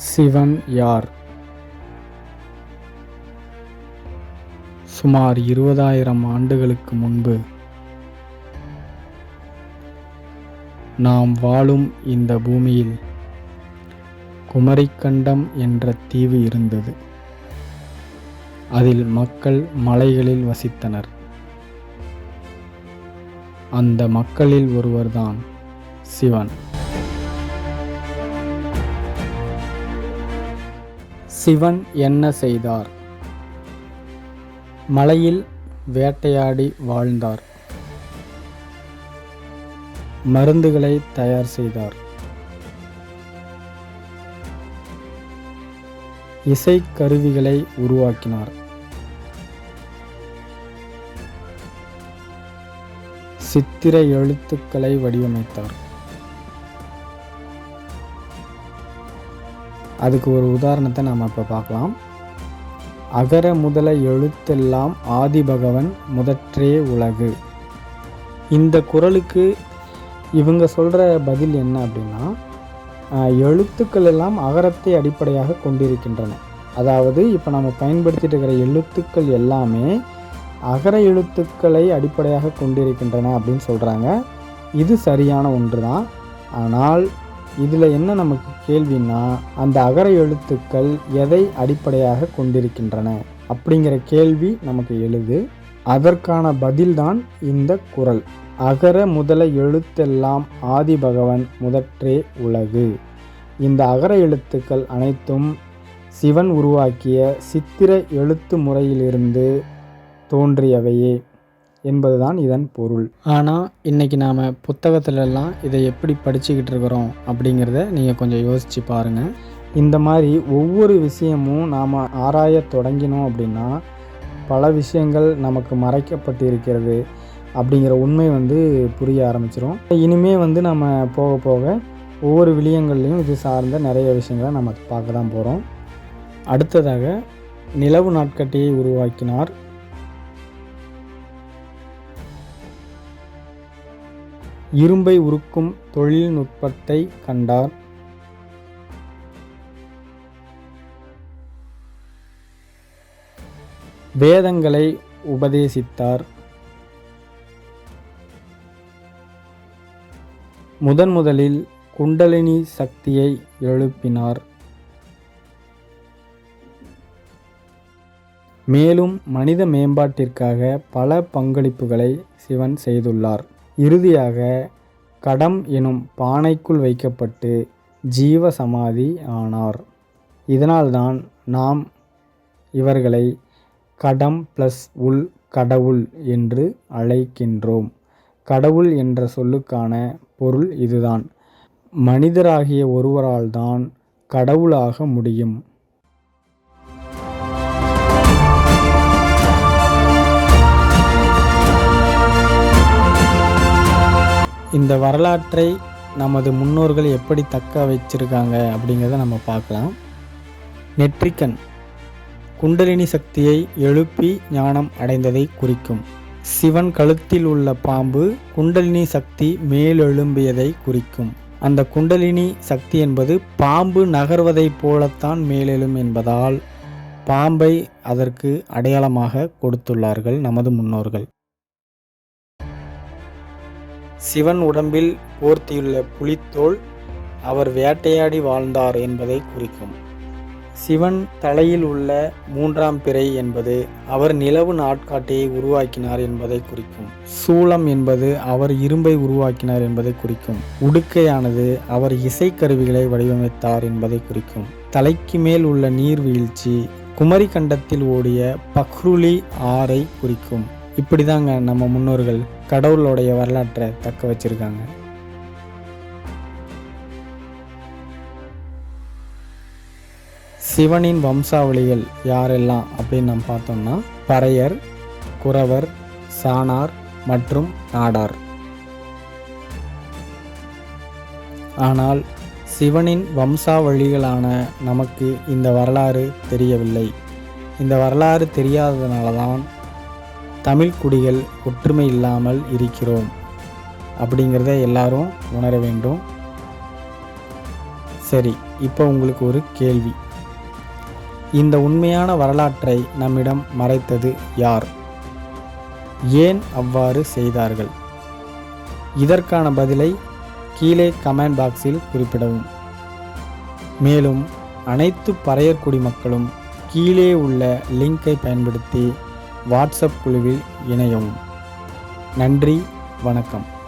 சிவன் யார்? சுமார் இருபதாயிரம் ஆண்டுகளுக்கு முன்பு நாம் வாழும் இந்த பூமியில் குமரிக்கண்டம் என்ற தீவு இருந்தது. அதில் மக்கள் மலைகளில் வசித்தனர். அந்த மக்களில் ஒருவர்தான் சிவன். சிவன் என்ன செய்தார்? மலையில் வேட்டையாடி வாழ்ந்தார். மருந்துகளை தயார் செய்தார். இசைக்கருவிகளை உருவாக்கினார். சித்திர எழுத்துக்களை வடிவமைத்தார். அதுக்கு ஒரு உதாரணத்தை நாம் இப்போ பார்க்கலாம். அகர முதல எழுத்தெல்லாம் ஆதிபகவன் முதற்றே உலகு. இந்த குறளுக்கு இவங்க சொல்கிற பதில் என்ன அப்படின்னா எழுத்துக்கள் எல்லாம் அகரத்தை அடிப்படையாக கொண்டிருக்கின்றன. அதாவது இப்போ நம்ம பயன்படுத்திட்டு இருக்கிற எழுத்துக்கள் எல்லாமே அகர எழுத்துக்களை அடிப்படையாக கொண்டிருக்கின்றன அப்படின்னு சொல்கிறாங்க இது சரியான ஒன்று தான் ஆனால் இதில் என்ன நமக்கு கேள்வின்னா அந்த அகர எழுத்துக்கள் எதை அடிப்படையாக கொண்டிருக்கின்றன? அப்படிங்கிற கேள்வி நமக்கு எழுது. அதற்கான பதில்தான் இந்த குறள் அகர முதல எழுத்தெல்லாம் ஆதி பகவன் முதற்றே உலகு. இந்த அகர எழுத்துக்கள் அனைத்தும் சிவன் உருவாக்கிய சித்திர எழுத்து முறையிலிருந்து தோன்றியவையே. என்பதுதான் இதன் பொருள். ஆனால் இன்றைக்கி நாம் புத்தகத்திலெல்லாம் இதை எப்படி படிச்சுக்கிட்டு இருக்கிறோம் அப்படிங்கிறத நீங்கள் கொஞ்சம் யோசித்து பாருங்கள் இந்த மாதிரி ஒவ்வொரு விஷயமும் நாம் ஆராய தொடங்கினோம் அப்படின்னா பல விஷயங்கள் நமக்கு மறைக்கப்பட்டு இருக்கிறது அப்படிங்கிற உண்மை வந்து புரிய ஆரம்பிச்சிரும். இனிமே வந்து நம்ம போக போக ஒவ்வொரு விளியங்கள்லையும் இது சார்ந்த நிறைய விஷயங்களை நம்ம பார்க்க தான் போகிறோம் அடுத்ததாக நிலவு நாட்கட்டியை உருவாக்கினார் இரும்பை உருக்கும் தொழில்நுட்பத்தை கண்டார். வேதங்களை உபதேசித்தார். முதன் முதலில் குண்டலினி சக்தியை எழுப்பினார். மேலும் மனித மேம்பாட்டிற்காக பல பங்களிப்புகளை சிவன் செய்துள்ளார். இறுதியாக கடம் எனும் பானைக்குள் வைக்கப்பட்டு ஜீவ சமாதி ஆனார். இதனால்தான் நாம் இவர்களை கடம் ப்ளஸ் உள் கடவுள் என்று அழைக்கின்றோம். கடவுள் என்ற சொல்லுக்கான பொருள் இதுதான். மனிதராகிய ஒருவரால்தான் கடவுளாக முடியும். இந்த வரலாற்றை நமது முன்னோர்கள் எப்படி தக்க வச்சிருக்காங்க அப்படிங்கிறத நம்ம பார்க்கலாம். நெற்றிக்கண். குண்டலினி சக்தியை எழுப்பி ஞானம் அடைந்ததை குறிக்கும். சிவன் கழுத்தில் உள்ள பாம்பு குண்டலினி சக்தி மேலெழும்பியதை குறிக்கும். அந்த குண்டலினி சக்தி என்பது பாம்பு நகர்வதைப் போலத்தான் மேலெழும் என்பதால் பாம்பை அதற்கு அடையாளமாக கொடுத்துள்ளார்கள் நமது முன்னோர்கள். சிவன் உடம்பில் போர்த்தியுள்ள புலித்தோல் அவர் வேட்டையாடி வாழ்ந்தார் என்பதை குறிக்கும். சிவன் தலையில் உள்ள மூன்றாம் பிறை என்பது அவர் நிலவு நாட்காட்டியை உருவாக்கினார் என்பதை குறிக்கும். சூளம் என்பது அவர் இரும்பை உருவாக்கினார் என்பதை குறிக்கும். உடுக்கையானது அவர் இசைக்கருவிகளை வடிவமைத்தார் என்பதை குறிக்கும். தலைக்கு மேல் உள்ள நீர்வீழ்ச்சி குமரி கண்டத்தில் ஓடிய பக்ருலி ஆறை குறிக்கும். இப்படிதாங்க நம்ம முன்னோர்கள் கடவுளுடைய வரலாற்றை தக்க வச்சிருக்காங்க. சிவனின் வம்சாவளிகள் யாரெல்லாம் அப்படின்னு நம்ம பார்த்தோம்னா பறையர் குறவர் சாணார் மற்றும் நாடார். ஆனால் சிவனின் வம்சாவளிகளான நமக்கு இந்த வரலாறு தெரியவில்லை. இந்த வரலாறு தெரியாததுனால தான் தமிழ் குடிகள் ஒற்றுமை இல்லாமல் இருக்கிறோம் அப்படிங்கிறத எல்லாரும் உணர வேண்டும். சரி இப்போ உங்களுக்கு ஒரு கேள்வி. இந்த உண்மையான வரலாற்றை நம்மிடம் மறைத்தது யார்? ஏன் அவ்வாறு செய்தார்கள்? இதற்கான பதிலை கீழே கமெண்ட் பாக்ஸில் குறிப்பிடவும். மேலும் அனைத்து பறையர் குடிமக்களும் கீழே உள்ள லிங்கை பயன்படுத்தி வாட்ஸ்அப் குழுவில் இணையவும். நன்றி வணக்கம்.